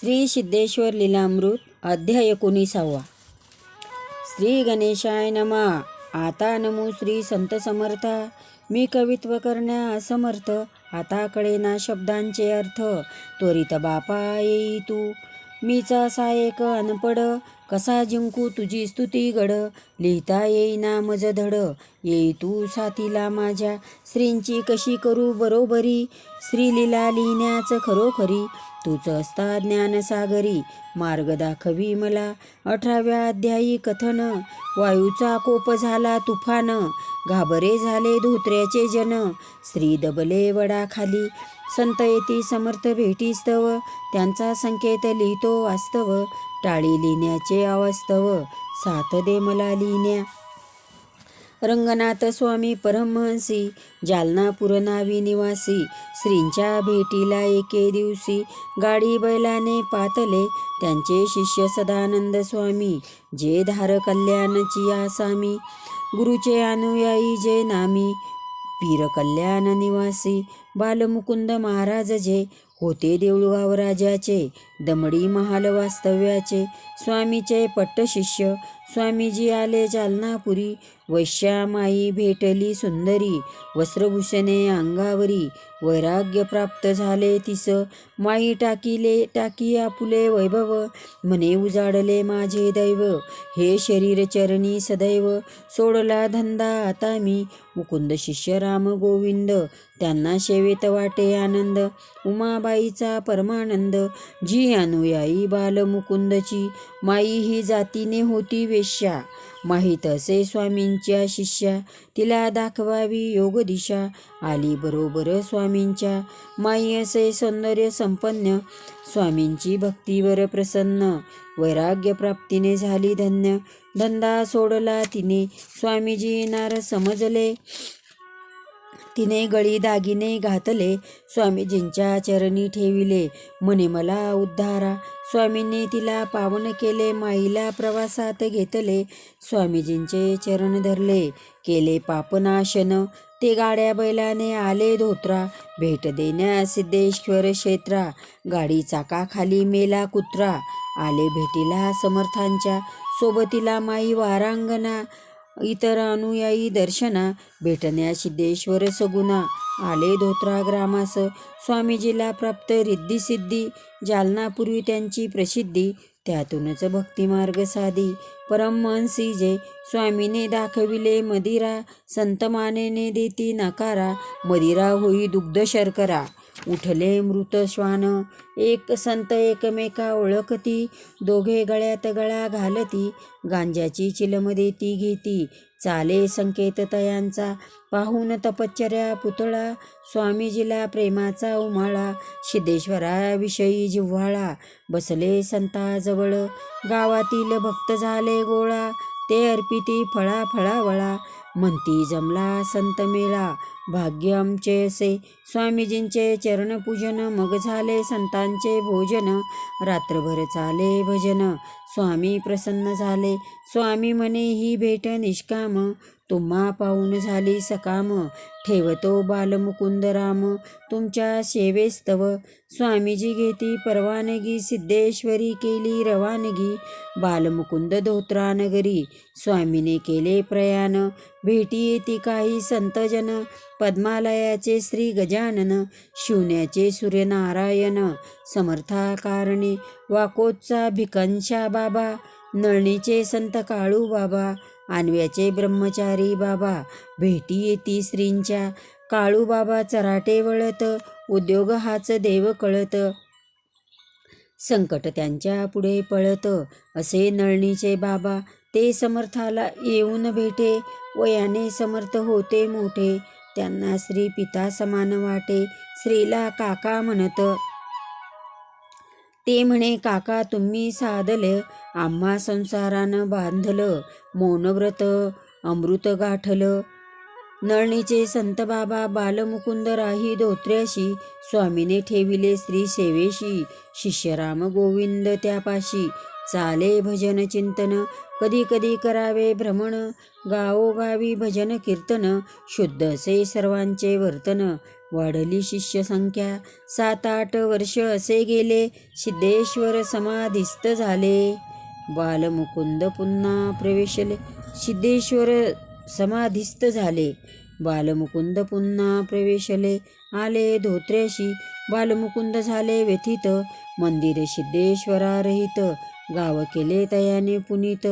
श्री सिद्धेश्वर लीलामृत अध्याय एकोणीसावा. श्री गणेशाय नमा. आता नमो श्री संत समर्था. मी कवित्व करण्या असमर्थ. आता कळेना शब्दांचे अर्थ. त्वरित बापा येई तू. मीचा असा एक अनपड. कसा जिंकू तुझी स्तुती गड. लिहिता येईना मज धड. येई तू साथीला माझ्या. श्रींची कशी करू बरोबरी. श्रीलीला लिहिण्याचं खरोखरी. तूच असता ज्ञानसागरी मार्ग दाखवी मला. अठराव्या अध्यायी कथन वायूचा कोप झाला तुफान. घाबरे झाले धोत्र्याचे जन श्री दबले वडाखाली. संत येती समर्थ भेटीस्तव त्यांचा संकेत लिहितो वास्तव. टाळी लिहिण्याचे अवास्तव साथ दे मला लिहिण्या. रंगनाथ स्वामी परमहंसी जालना पुरनावी निवासी श्रींच्या भेटीला एके दिवशी गाडी बैलाने पातले. त्यांचे शिष्य सदानंद स्वामी जे धार कल्याणची आसामी. गुरुचे अनुयायी जे नामी पीर कल्याण निवासी. बालमुकुंद महाराज जे होते देऊळगाव राजाचे. दमडी महाल वास्तव्याचे स्वामीचे पट्टशिष्य. स्वामीजी आले जालनापुरी. वैश्यामाई भेटली सुंदरी. वस्त्रभूषणे अंगावरी. वैराग्य प्राप्त झाले तिस. माई टाकीले टाकी आपुले वैभव. मने उजाडले माझे दैव. हे शरीर चरणी सदैव. सोडला धंदा आता मी. मुकुंद शिष्य राम गोविंद. त्यांना सेवेत वाटे आनंद. उमाबाईचा परमानंद. जी अनुयायी बालमुकुंदची. माई ही जातीने होती वेश्या. माहीत असे स्वामींच्या शिष्या. तिला दाखवावी योग दिशा. आली बरोबर स्वामींच्या. माई असे सौंदर्य संपन्न. स्वामींची भक्तीवर प्रसन्न. वैराग्य प्राप्तीने झाली धन्य. धंदा सोडला तिने. स्वामीजी येणार समजले. तिने गळी दागिने घातले. स्वामीजींच्या चरणी ठेविले. म्हणे मला उद्धारा. स्वामींनी तिला पावन केले माईला प्रवासात घेतले. स्वामीजींचे चरण धरले. केले पापनाशन. ते गाड्या बैलाने आले धोत्रा. भेट देण्या सिद्धेश्वर क्षेत्रा गाडी चाकाखाली मेला कुत्रा. आले भेटीला समर्थांच्या. सोबतीला माई वारांगणा. इतर अनुयायी दर्शना भेटण्या सिद्धेश्वर सगुणा आले धोत्रा ग्रामास स्वामीजीला प्राप्त रिद्धिसिद्धी जालनापूर्वी त्यांची प्रसिद्धी त्यातूनच भक्तिमार्ग साधी. परमहंसी जे स्वामीने दाखविले मदिरा संत मानेने देती नकारा मदिरा होई दुग्ध शर्करा. उठले मृत श्वान. एक संत एकमेका ओळखती. दोघे गळ्यात गळा घालती. गांज्याची चिलम देती घेती. चाले संकेत तयांचा. पाहून तपश्चर्या पुतळा. स्वामीजीला प्रेमाचा उमाळा. सिद्धेश्वराविषयी जिव्हाळा. बसले संताजवळ. गावातील भक्त झाले गोळा. ते अर्पिती फळा फळावळा म्हणती जमला संत मेळा भाग्य आमचे असे. स्वामीजींचे चरणपूजन मग झाले संतांचे भोजन. रात्रभर चाले भजन. स्वामी प्रसन्न झाले. स्वामी म्हणे ही भेट निष्काम. तुम्हा पाहून झाली सकाम. ठेवतो बालमुकुंद राम. तुमच्या सेवेस्तव. स्वामीजी घेती परवानगी. सिद्धेश्वरी केली रवानगी. बालमुकुंद धोत्रा नगरी स्वामीने केले प्रयाण. भेटी येती काही संतजन. पद्मालयाचे श्री गजानन. शिवण्याचे सूर्यनारायण. समर्था कारणे. वाकोचा भिकंशा बाबा. नळणीचे संत काळू बाबा आणव्याचे ब्रह्मचारी बाबा भेटी येती श्रींच्या काळू बाबा चराटे वळत उद्योग हाच देव कळत. संकट त्यांच्या पुढे पळत असे नळणीचे बाबा ते समर्थाला येऊन भेटे. वयाने समर्थ होते मोठे त्यांना श्री पिता समान वाटे. श्रीला काका म्हणत ते म्हणे काका तुम्ही साधलं आम्हा संसारानं बांधलं मौनव्रत अमृत गाठलं नळणीचे संत बाबा बालमुकुंद राही धोत्र्याशी स्वामीने ठेविले श्री सेवेशी शिष्यराम गोविंद त्यापाशी चाले भजन चिंतन कधी कधी करावे भ्रमण गावोगावी भजन कीर्तन शुद्ध असे सर्वांचे वर्तन वाढली शिष्यसंख्या. सात आठ वर्ष असे गेले. सिद्धेश्वर समाधिस्थ झाले. बालमुकुंद पुन्हा प्रवेशले. सिद्धेश्वर समाधिस्थ झाले. बालमुकुंद पुन्हा प्रवेशले. आले धोत्र्याशी. बालमुकुंद झाले व्यथित. मंदिरे सिद्धेश्वरारहित. गाव केले तयाने पुनीत.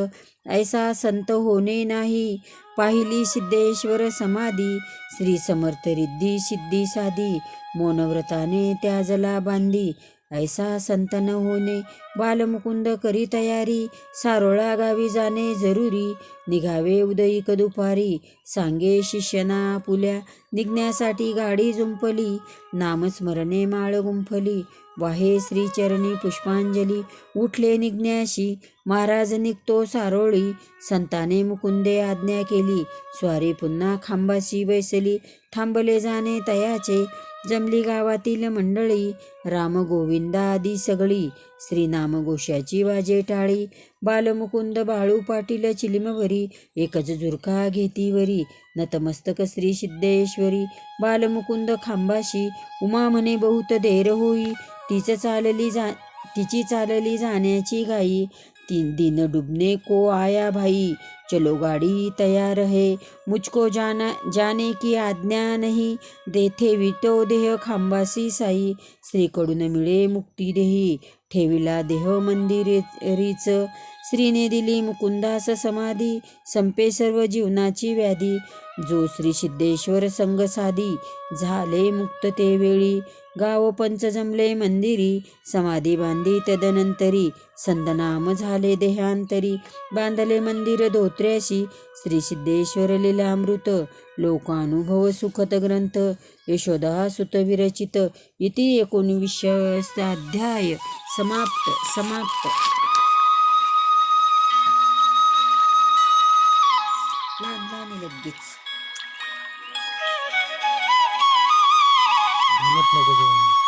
ऐसा संत होणे नाही. पाहिली सिद्धेश्वर समाधी. श्री समर्थ रिद्धी सिद्धी साधी. मौनव्रताने त्या जला बांधी. ऐसा संत न होणे बालमुकुंद करी तयारी सारोळा गावी जाणे जरुरी निघावे उदयिक दुपारी सांगे शिष्यना पुल्या निघण्यासाठी गाडी जुंपली नामस्मरणे माळ गुंफली वाहे श्रीचरणी पुष्पांजली उठले निघण्याशी महाराज निघतो सारोळी संताने मुकुंदे आज्ञा केली स्वारी पुन्हा खांबाशी बैसली थांबले जाणे तयाचे जमली गावातील मंडळी रामगोविंदा आदी सगळी श्रीनामघोषाची वाजे टाळी बालमुकुंद बाळू पाटील चिलिमवरी एकच झुरका घेतीवरी नतमस्तक श्री सिद्धेश्वरी बालमुकुंद खांबाशी उमा म्हणे बहुत देर होई तिचं चालली जा तिची चालली जाण्याची घाई तीन दिन डुबने को आया भाई। चलो गाड़ी तैयार है। मुझको जाना जाने की आज्ञा नहीं। देथे वितो देह खांबासी साई। श्रीकडून मिळे मुक्ती देही। ठेविला देह मंदिरीच श्रीने दिली मुकुंदास समाधी। संपे सर्व जीवनाची व्याधी। जो श्री सिद्धेश्वर संग साधी झाले मुक्त ते वेळी। गाव पंच जमले मंदिरी समाधी बांधी तदनंतरी संतनाम झाले देहांतरी. बांधले मंदिर धोत्र्याशी श्री सिद्धेश्वर लीलामृत लोकानुभव सुखद ग्रंथ यशोदा सुत विरचित इति एकोणविसाध्याय समाप्त समाप्त. लहान लहान लगेच. ご情に。